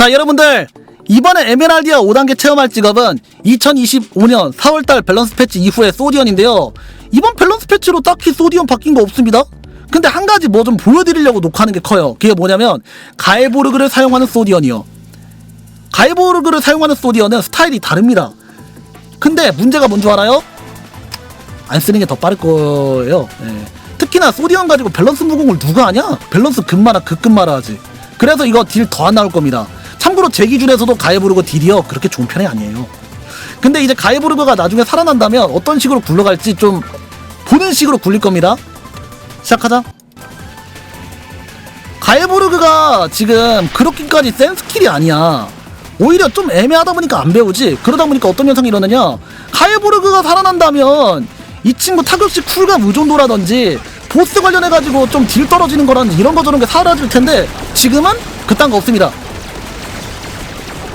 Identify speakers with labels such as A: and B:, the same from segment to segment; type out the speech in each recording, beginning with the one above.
A: 자 여러분들 이번에 에메랄디아 5단계 체험할 직업은 2025년 4월달 밸런스 패치 이후의 소디언인데요. 이번 밸런스 패치로 딱히 소디언 바뀐 거 없습니다. 근데 한 가지 뭐 좀 보여드리려고 녹화하는 게 커요. 그게 뭐냐면 가에보르그를 사용하는 소디언이요. 가에보르그를 사용하는 소디언은 스타일이 다릅니다. 근데 문제가 뭔 줄 알아요? 안 쓰는 게 더 빠를 거예요. 예. 특히나 소디언 가지고 밸런스 무공을 누가 하냐? 밸런스 급마라 극급마라 하지. 그래서 이거 딜 더 안 나올 겁니다 참고로 제 기준에서도 가에부르그 딜이요. 그렇게 좋은 편이 아니에요. 근데 이제 가에부르그가 나중에 살아난다면 어떤 식으로 굴러갈지 좀 보는 식으로 굴릴 겁니다. 시작하자. 가에부르그가 지금 그렇게까지 센 스킬이 아니야. 오히려 좀 애매하다 보니까 안 배우지. 그러다 보니까 어떤 현상이 일어나냐? 가에부르그가 살아난다면 이 친구 타격식 쿨감 의존도라든지 보스 관련해가지고 좀 딜 떨어지는 거라든지 이런 거 저런 게 사라질 텐데 지금은 그딴 거 없습니다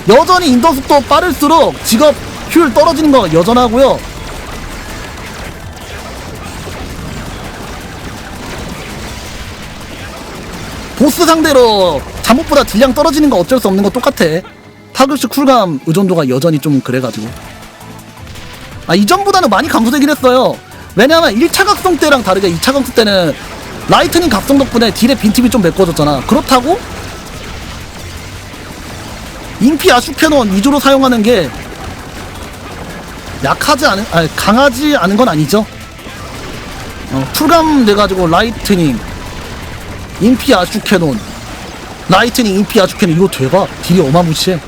A: 여전히 인도 속도 빠를수록 직업 효율 떨어지는 거 여전하고요. 보스 상대로 잠옷보다 딜량 떨어지는 거 어쩔 수 없는 거 똑같아. 타격식 쿨감 의존도가 여전히 좀 그래가지고. 아, 이전보다는 많이 감소되긴 했어요. 왜냐면 1차 각성 때랑 다르게 2차 각성 때는 라이트닝 각성 덕분에 딜의 빈틈이 좀 메꿔졌잖아. 그렇다고 인피 아슈캐논 위주로 사용하는 게 약하지 않은, 아니, 강하지 않은 건 아니죠. 어, 풀감 돼가지고 라이트닝, 인피 아슈캐논, 라이트닝, 인피 아슈캐논 이거 대박. 딜이 어마무시해.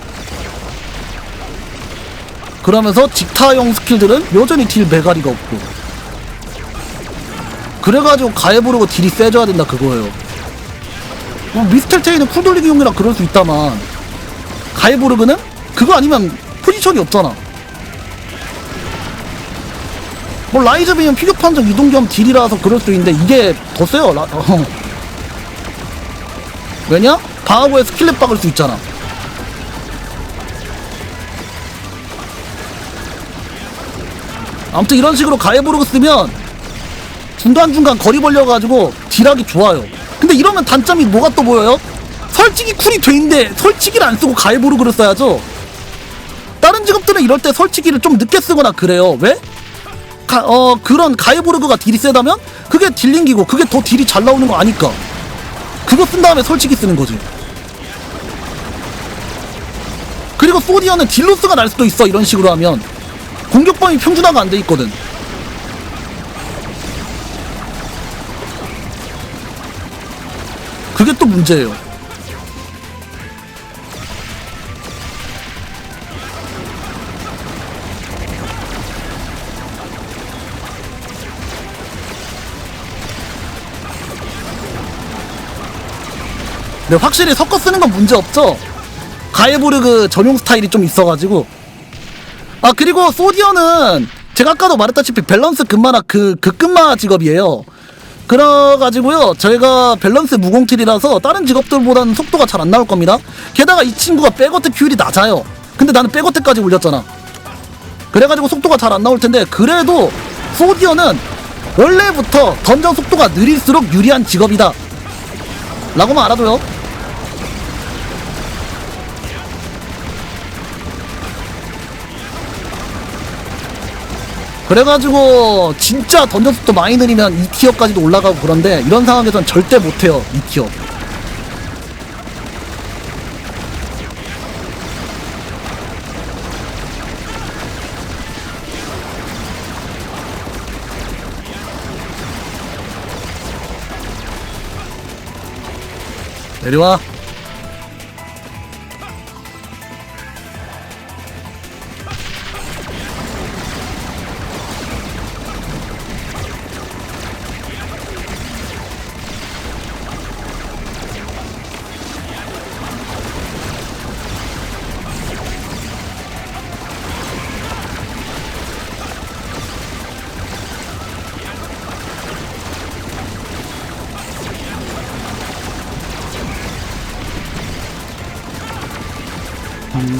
A: 그러면서 직타용 스킬들은 여전히 딜 메가리가 없고. 그래가지고 가해보려고 딜이 세져야 된다 그거예요. 뭐 미스텔 테이는 쿨 돌리기 용이라 그럴 수 있다만 가이보르그는 그거 아니면 포지션이 없잖아. 뭐 라이즈비면 피겨 판정 이동 겸 딜이라서 그럴 수 있는데 이게 더 세요. 라, 어. 왜냐? 방어구에 스킬렛 박을 수 있잖아. 아무튼 이런 식으로 가이보르그 쓰면 중간중간 거리 벌려가지고 딜하기 좋아요. 근데 이러면 단점이 뭐가 또 보여요? 솔직히 쿨이 돼있는데 설치기를 안 쓰고 가이보르그를 써야죠. 다른 직업들은 이럴 때 설치기를 좀 늦게 쓰거나 그래요. 왜? 가, 어 그런 가이보르그가 딜이 세다면 그게 딜링기고 그게 더 딜이 잘 나오는 거 아니까. 그거 쓴 다음에 설치기 쓰는 거지. 그리고 소디언은 딜로스가 날 수도 있어 이런 식으로 하면 공격 범위 평준화가 안 돼 있거든. 그게 또 문제예요. 근데 확실히 섞어 쓰는 건 문제 없죠. 가에보르그 전용 스타일이 좀 있어가지고. 아 그리고 소디언은 제가 아까도 말했다시피 밸런스 금마나 그 극금마 직업이에요. 그래가지고요 저희가 밸런스 무공틀이라서 다른 직업들보다는 속도가 잘 안 나올 겁니다. 게다가 이 친구가 백어택 큐율이 낮아요. 근데 나는 백어택까지 올렸잖아. 그래가지고 속도가 잘 안 나올 텐데 그래도 소디언은 원래부터 던전 속도가 느릴수록 유리한 직업이다. 라고만 알아둬요. 그래가지고 진짜 던전 속도 많이 느리면 2티어까지도 올라가고 그런데 이런 상황에선 절대 못해요 2티어. 내려와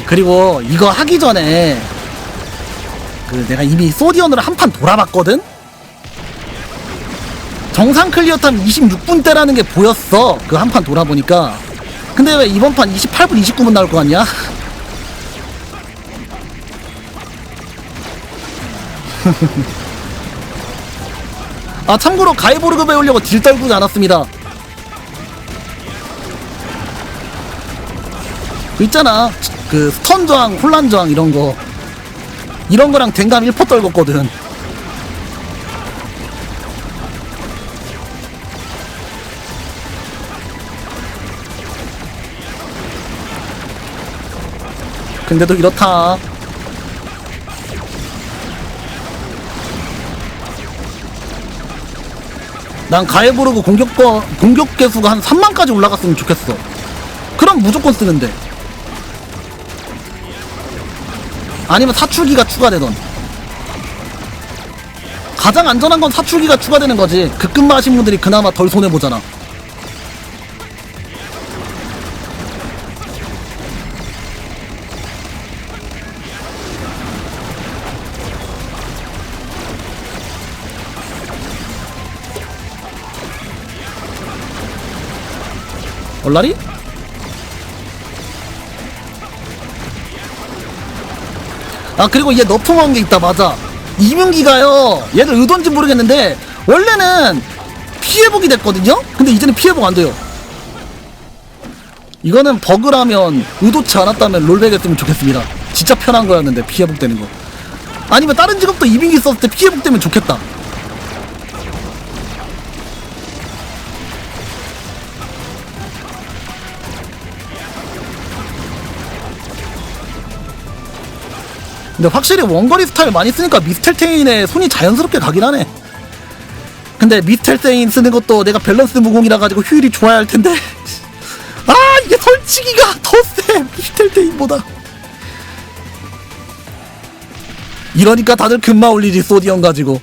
A: 그리고 이거 하기 전에 그 내가 이미 소디언으로 한 판 돌아봤거든? 정상 클리어 타임 26분 대라는 게 보였어. 그 한 판 돌아보니까. 근데 왜 이번 판 28분 29분 나올 것 같냐? 아 참고로 가이보르그 배우려고 딜 떨구지 않았습니다 그 있잖아 그 스턴 저항 혼란 저항 이런 거 이런 거랑 댕감 1퍼 떨궜거든 근데도 이렇다 난 가해보르고 공격거 공격 개수가 한 3만까지 올라갔으면 좋겠어. 그럼 무조건 쓰는데. 아니면 사출기가 추가되던. 가장 안전한 건 사출기가 추가되는 거지. 급근마 하신 분들이 그나마 덜 손해 보잖아. 얼라리? 아 그리고 얘 너프먹은 게 있다. 맞아. 이문기가요. 얘들 의도인지 모르겠는데 원래는 피해복이 됐거든요? 근데 이제는 피해복 안 돼요. 이거는 버그라면 의도치 않았다면 롤백 했으면 좋겠습니다. 진짜 편한 거였는데 피해복 되는 거. 아니면 다른 직업도 이민기 썼을 때 피해복 되면 좋겠다 근데 확실히 원거리 스타일 많이 쓰니까 미스텔테인에 손이 자연스럽게 가긴 하네. 근데 미스텔테인 쓰는 것도 내가 밸런스 무공이라 가지고 효율이 좋아야 할 텐데. 아 이게 설치기가 더세 미스텔테인보다. 이러니까 다들 금마 올리지 소디언 가지고.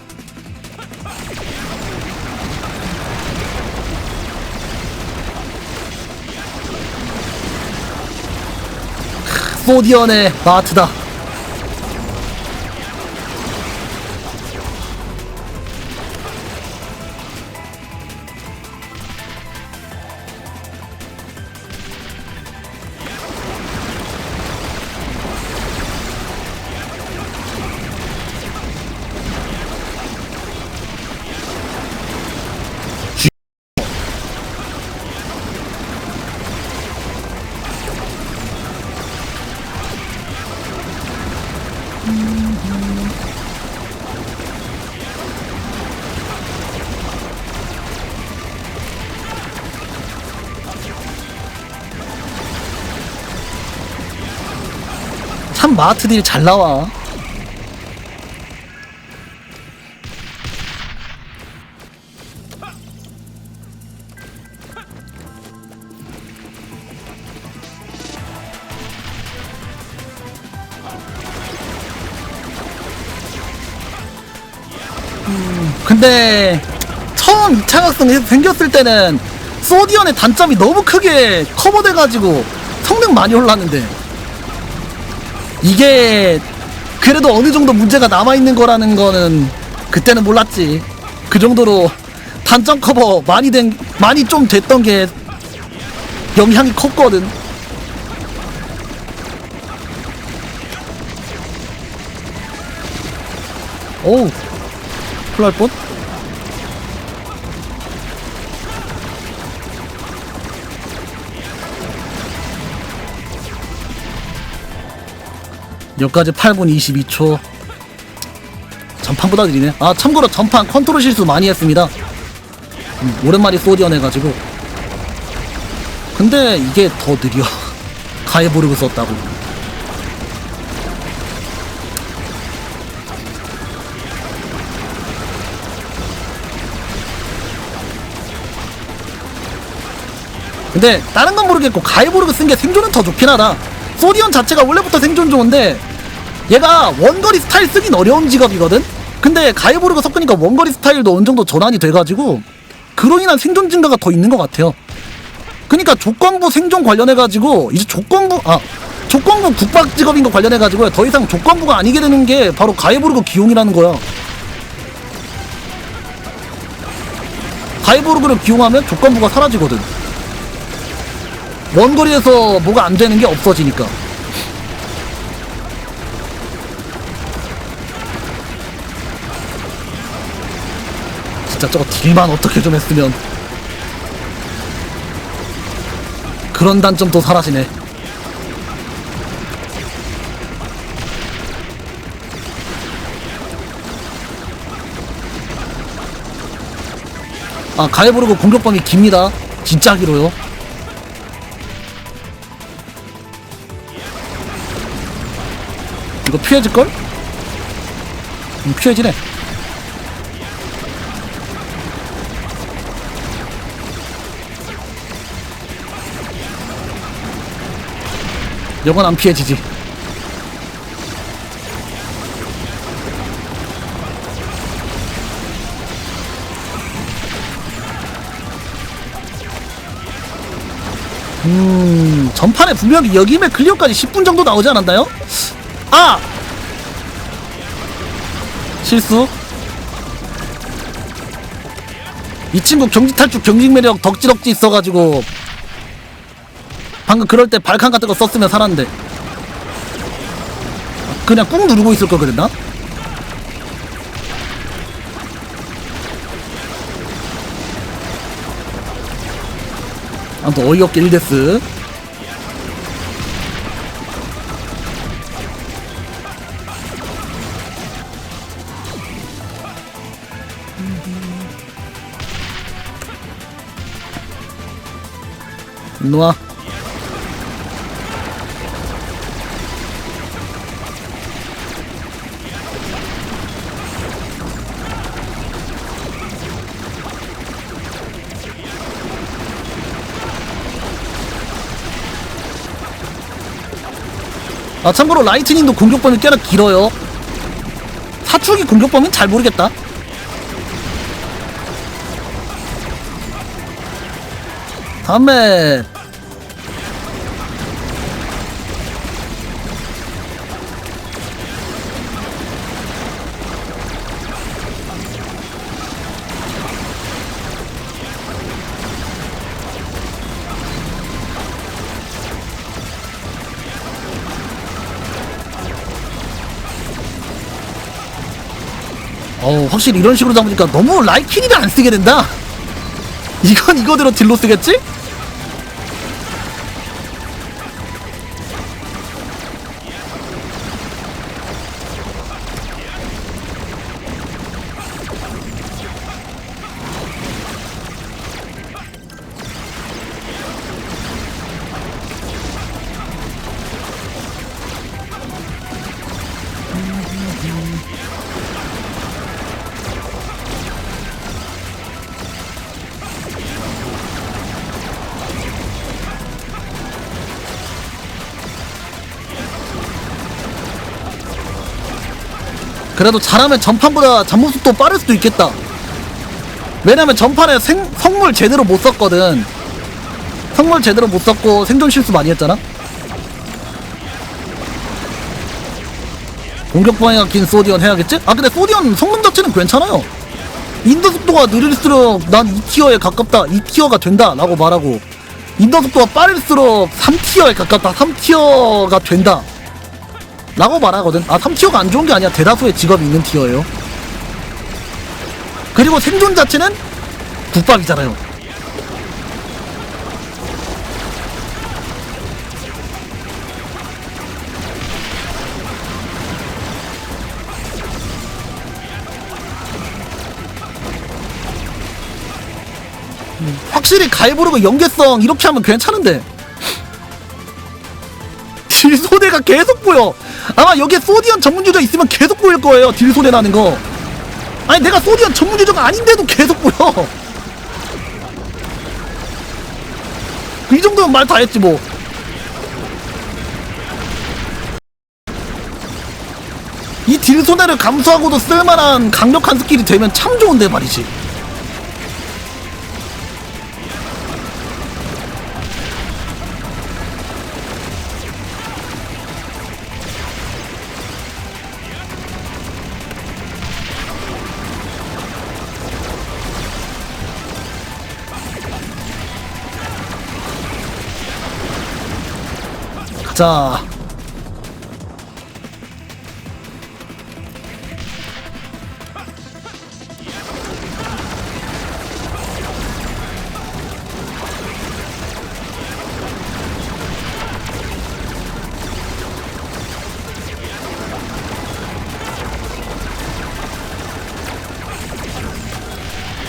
A: 크, 소디언의 마트다. 참 마트들이 잘 나와. 음, 근데 처음 2차 각성이 생겼을 때는 소디언의 단점이 너무 크게 커버돼가지고 성능 많이 올랐는데 이게 그래도 어느 정도 문제가 남아있는 거라는 거는 그때는 몰랐지. 그 정도로 단점 커버 많이 된, 많이 좀 됐던 게 영향이 컸거든. 오우, 큰일 날 뻔? 여기까지 8분 22초. 전판보다 느리네. 아 참고로 전판 컨트롤 실수 많이 했습니다. 음, 오랜만에 소디언 해가지고. 근데 이게 더 느려. 가해보르그 썼다고. 근데 다른 건 모르겠고 가해보르그 쓴게 생존은 더 좋긴 하다 소디언 자체가 원래부터 생존 좋은데 얘가 원거리 스타일 쓰긴 어려운 직업이거든? 근데 가이보르가 섞으니까 원거리 스타일도 어느 정도 전환이 돼가지고 그로 인한 생존 증가가 더 있는 것 같아요. 그니까 조건부 생존 관련해가지고 이제 조건부 아 조건부 국박 직업인 거 관련해가지고 더 이상 조건부가 아니게 되는 게 바로 가이보르그 기용이라는 거야. 가이보르그를 기용하면 조건부가 사라지거든. 원거리에서 뭐가 안 되는 게 없어지니까. 진짜 저거 딜만 어떻게 좀 했으면 그런 단점도 사라지네. 아 가해부르고 공격범위 깁니다. 진짜 기로요. 이거 피해질걸? 음, 피해지네. 이건 안 피해지지. 음, 전판에 분명히 여기면 클리어까지 10분 정도 나오지 않았나요? 아! 실수. 이 친구 경직 탈출 경직 매력 덕지덕지 있어가지고 방금 그럴 때 발칸 같은 거 썼으면 살았는데 그냥 꾹 누르고 있을 걸 그랬나? 아무튼 어이없게 1데스 일로와 아 참고로 라이트닝도 공격범위 꽤나 길어요. 사축이 공격범위는 잘 모르겠다. 다음에 어 확실히 이런 식으로 잡으니까 너무 라이키니를 안 쓰게 된다 이건 이거대로 딜로 쓰겠지? 그래도 잘하면 전판보다 잡무 속도 빠를 수도 있겠다. 왜냐면 전판에 생, 성물 제대로 못 썼거든. 성물 제대로 못 썼고 생존 실수 많이 했잖아. 공격 방해가 긴 소디언 해야겠지? 아 근데 소디언 성능 자체는 괜찮아요. 인도 속도가 느릴수록 난 2티어에 가깝다, 2티어가 된다 라고 말하고 인도 속도가 빠를수록 3티어에 가깝다, 3티어가 된다 라고 말하거든. 아, 3티어가 안 좋은 게 아니야. 대다수의 직업이 있는 티어예요. 그리고 생존 자체는 국밥이잖아요. 음, 확실히 갈부르고 연계성 이렇게 하면 괜찮은데 딜소대가 계속 보여 아마 여기에 소디언 전문 유저 있으면 계속 보일 거예요 딜소대 나는 거. 아니 내가 소디언 전문 유저가 아닌데도 계속 보여. 이 정도면 말 다 했지 뭐. 이 딜소대를 감수하고도 쓸만한 강력한 스킬이 되면 참 좋은데 말이지 자.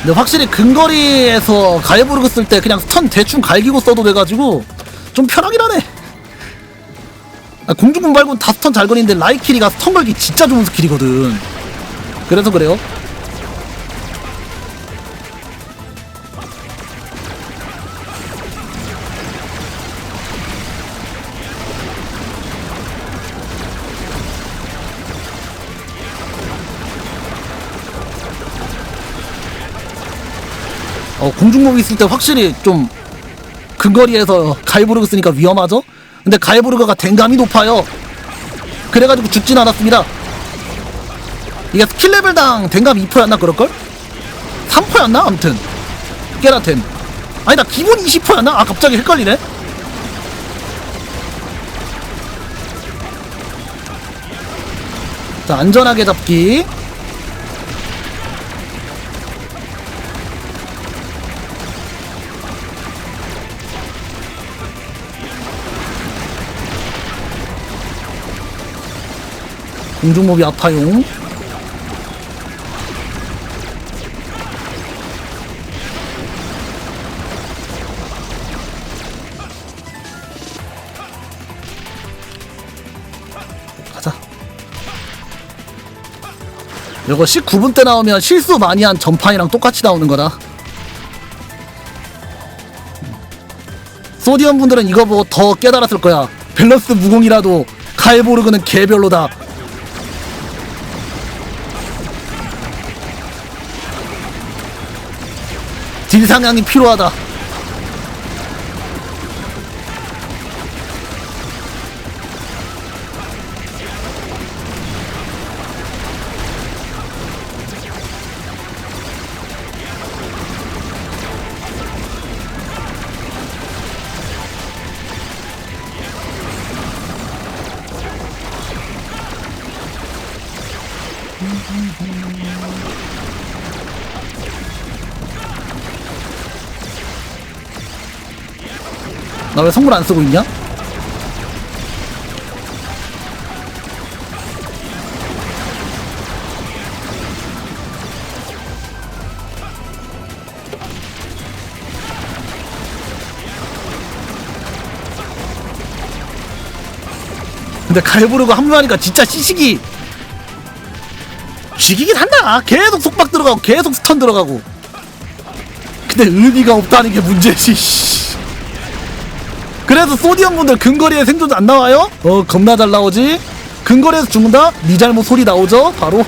A: 근데 확실히 근거리에서 가이브르그 쓸때 그냥 스턴 대충 갈기고 써도 돼가지고 좀 편하긴 하네. 아, 공중공 말고는 다 스턴 잘 거리는데 라이키리가 스턴 걸기 진짜 좋은 스킬이거든. 그래서 그래요. 어, 공중목이 있을 때 확실히 좀 근거리에서 가이브르그 쓰니까 위험하죠? 근데 가이브르그가 댕감이 높아요. 그래가지고 죽진 않았습니다. 이게 스킬 레벨당 댕감 2%였나 그럴걸? 3%였나? 아무튼 깨라템 아니다 기본 20%였나? 아 갑자기 헷갈리네 자 안전하게 잡기 공중몹이 아파용. 가자. 이거 19분 때 나오면 실수 많이 한 전판이랑 똑같이 나오는 거다. 소디언 분들은 이거 보고 더 깨달았을 거야. 밸런스 무공이라도 가에보르그는 개별로다 딜 상향이 필요하다. 나왜 성물 안 쓰고 있냐? 근데 갈부르고 한무하니까 진짜 시식이 죽이긴 한다 계속 속박 들어가고 계속 스턴 들어가고 근데 의미가 없다는 게 문제지 씨. 그래서 소디언 분들 근거리에 생존 안 나와요? 어 겁나 잘 나오지 근거리에서 죽는다? 니 잘못 소리 나오죠? 바로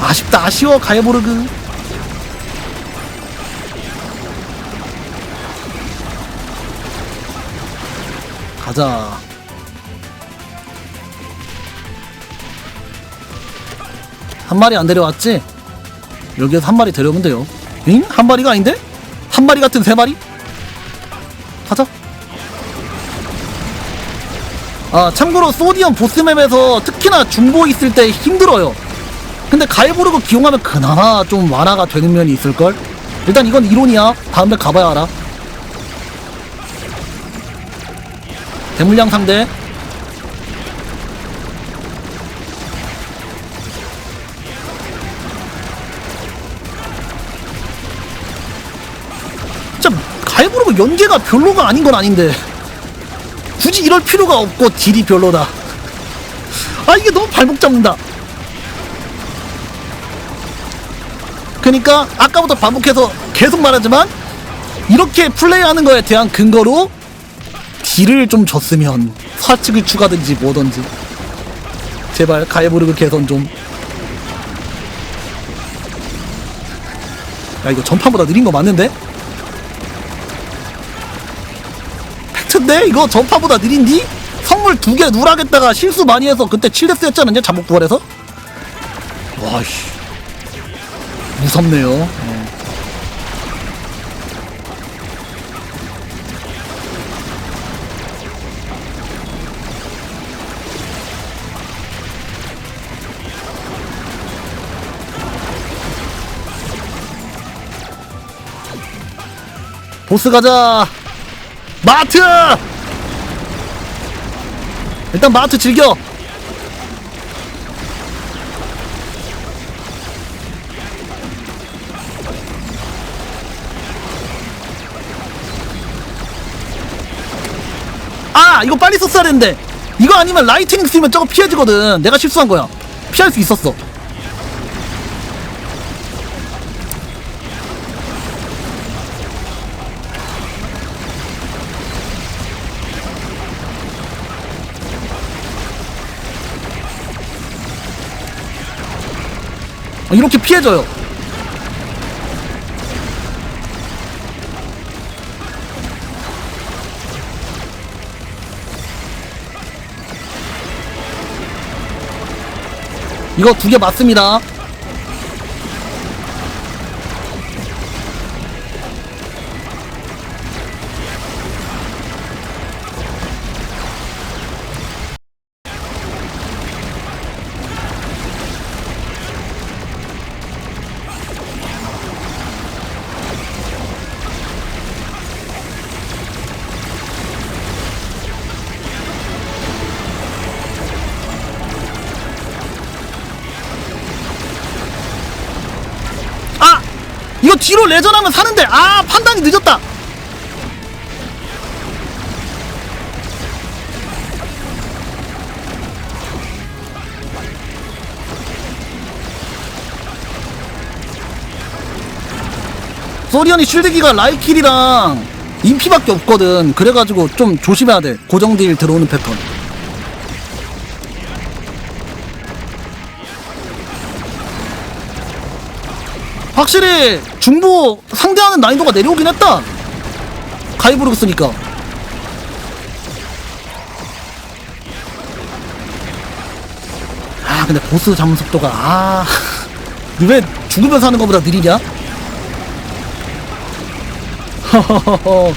A: 아쉽다 아쉬워 가야보르그 가자 한 마리 안 데려왔지? 여기에서 한 마리 데려오면 돼요 응? 한 마리가 아닌데? 한 마리 같은 세 마리? 가자 아 참고로 소디언 보스맵에서 특히나 중보 있을 때 힘들어요 근데 가이보르그 기용하면 그나마 좀 완화가 되는 면이 있을걸? 일단 이건 이론이야 다음에 가봐야 알아 대물량 상대. 진짜 가이브르그 연계가 별로가 아닌 건 아닌데. 굳이 이럴 필요가 없고 딜이 별로다. 아 이게 너무 발목 잡는다. 그러니까 아까부터 반복해서 계속 말하지만 이렇게 플레이하는 거에 대한 근거로 딜을 좀 줬으면 사측을 추가든지 뭐든지 제발 가해부르그 개선 좀. 야 이거 전판보다 느린 거 맞는데? 같은데 이거 전파보다 느린디? 선물 두 개 누락했다가 실수 많이 해서 그때 7대스 했지 않았냐 잠복 부활해서? 와씨 무섭네요 보스 가자. 마트! 일단 마트 즐겨. 아 이거 빨리 썼어야 되는데. 이거 아니면 라이트닝 쓰면 저거 피해지거든. 내가 실수한 거야. 피할 수 있었어 이렇게 피해져요. 이거 두 개 맞습니다. 뒤로 레전하면 사는데 아 판단이 늦었다. 소리언이 쉴드기가 라이킬이랑 인피밖에 없거든. 그래가지고 좀 조심해야 돼. 고정딜 들어오는 패턴 확실히 중부 상대하는 난이도가 내려오긴 했다. 가이브르그 쓰니까. 아 근데 보스 잡는 속도가 아. 왜 죽으면서 하는 것보다 느리냐? 허허허허.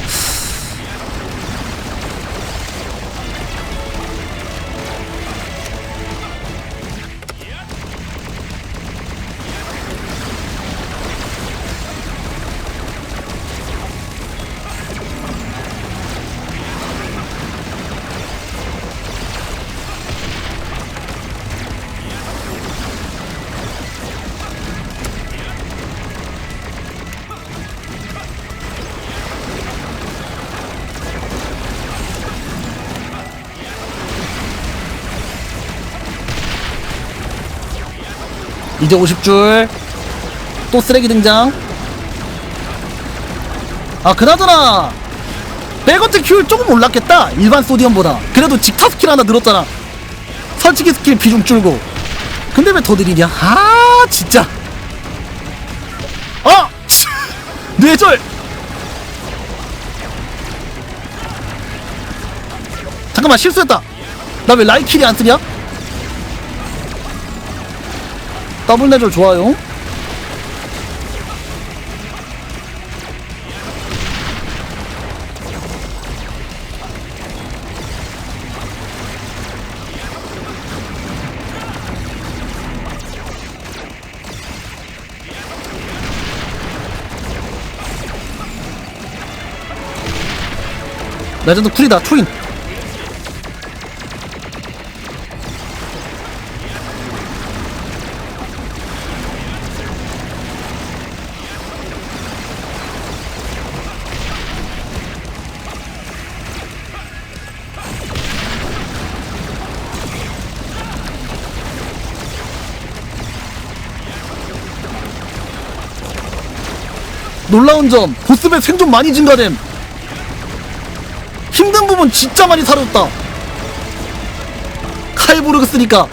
A: 이제 50줄. 또 쓰레기 등장. 아, 그나저나. 백어트 큐율 조금 올랐겠다. 일반 소디언보다. 그래도 직타 스킬 하나 늘었잖아. 설치기 스킬 비중 줄고. 근데 왜 더 느리냐? 아, 진짜. 어! 뇌절! 잠깐만, 실수했다. 나 왜 라이킬이 안 쓰냐? 더블 내절 좋아요. 레전드 쿨이다 트윈 놀라운 점 보스배 생존 많이 증가됨. 힘든 부분 진짜 많이 사라졌다. 칼부르그 쓰니까.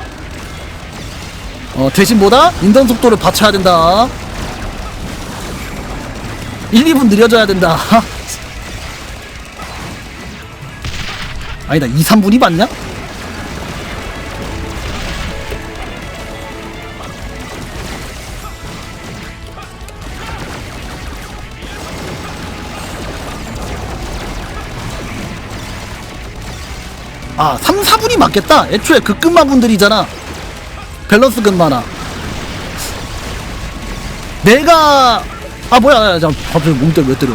A: 어 대신 뭐다? 인던 속도를 받쳐야 된다. 1, 2분 느려져야 된다. 아니다 2, 3분이 맞냐? 아 3, 4분이 맞겠다. 애초에 극근마 분들이잖아. 밸런스 근마나. 내가 아 뭐야. 자 갑자기 몸때 왜 때려?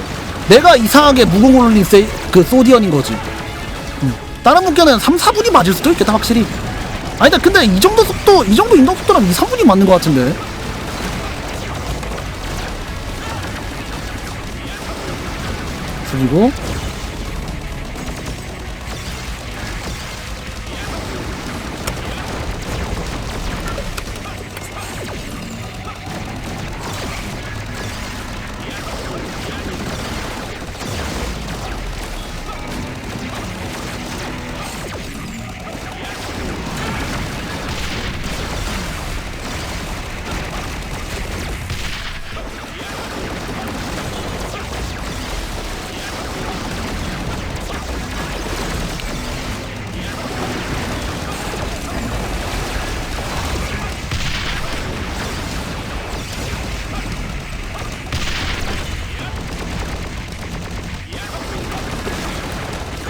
A: 내가 이상하게 무공 올린 세, 그 소디언인 거지. 음. 다른 문견은 3, 4분이 맞을 수도 있겠다 확실히. 아니다 근데 이 정도 속도 이 정도 인동 속도라면 2, 3분이 맞는 것 같은데. 그리고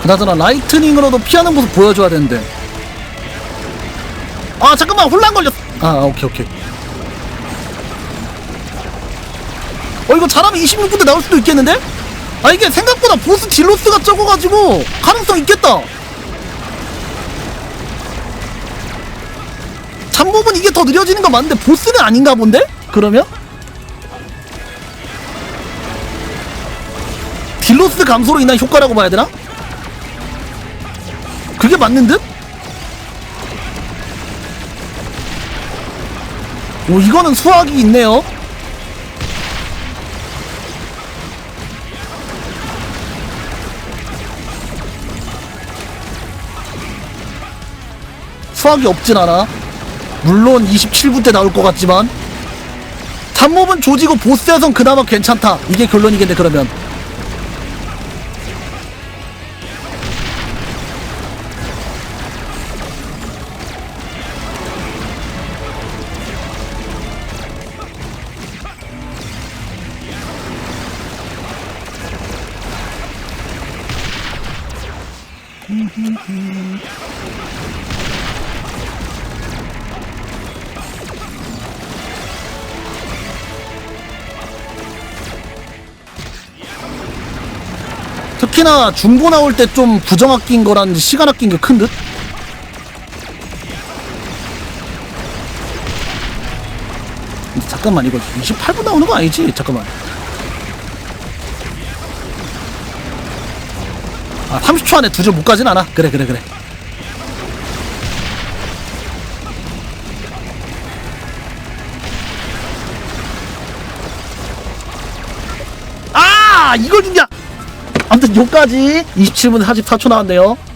A: 그나저나 라이트닝으로도 피하는 모습 보여줘야 되는데 아 잠깐만 혼란 걸렸 아 오케이 오케이 어 이거 잘하면 26분대 나올 수도 있겠는데? 아 이게 생각보다 보스 딜로스가 적어가지고 가능성 있겠다 잠복은 이게 더 느려지는 거 맞는데 보스는 아닌가 본데? 그러면? 딜로스 감소로 인한 효과라고 봐야 되나? 그게 맞는 듯? 오 이거는 수학이 있네요. 수학이 없진 않아. 물론 27분 때 나올 것 같지만. 잡몹은 조지고 보스에선 그나마 괜찮다. 이게 결론이겠네 그러면 특히나 중고 나올 때 좀 부정 아낀 거랑 시간 아낀 게 큰 듯? 잠깐만 이거 28분 나오는 거 아니지? 잠깐만 아 30초 안에 두 줄 못 가진 않아. 그래 그래 그래. 아 이걸 준비야 아무튼 요까지 27분 44초 나왔네요